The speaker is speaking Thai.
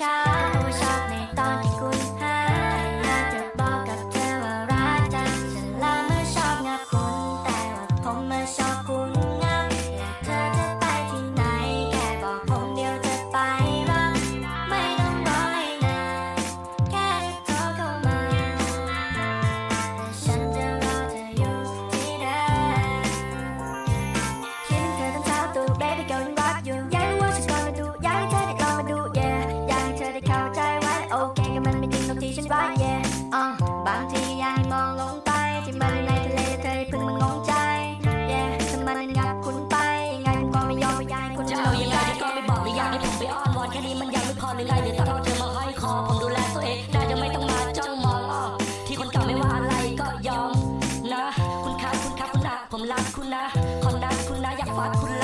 ช้าชอบในตอนที่คุณหายอยากจะบอกกับเธอว่ารักเธอฉันละเมื่อชอบงับคุณแต่ว่าผมมาชอบ บายเย่อ๋อบางทีอยากมองลงไป ที่มันในทะเลเธอพึ่งมันงงใจเย่ถ้ามันงับคุณไปยังไงผมก็ไม่ยอมไม่ยายคุณจะเอายังไงก็ไม่บอกไม่อยากให้ผมไปอ้อนวอนแค่นี้มันยังไม่พอหรือไงเดี๋ยวต้องเอาเธอมาห้อยคอผมดูแลตัวเองได้จะไม่ต้องมาจ้องมองอ้อที่คนเก่าไม่ว่าอะไรก็ยอมนะ คุณครับคุณครับคุณนะผมรักคุณนะขอนะคุณนะอยากฟัดคุณละ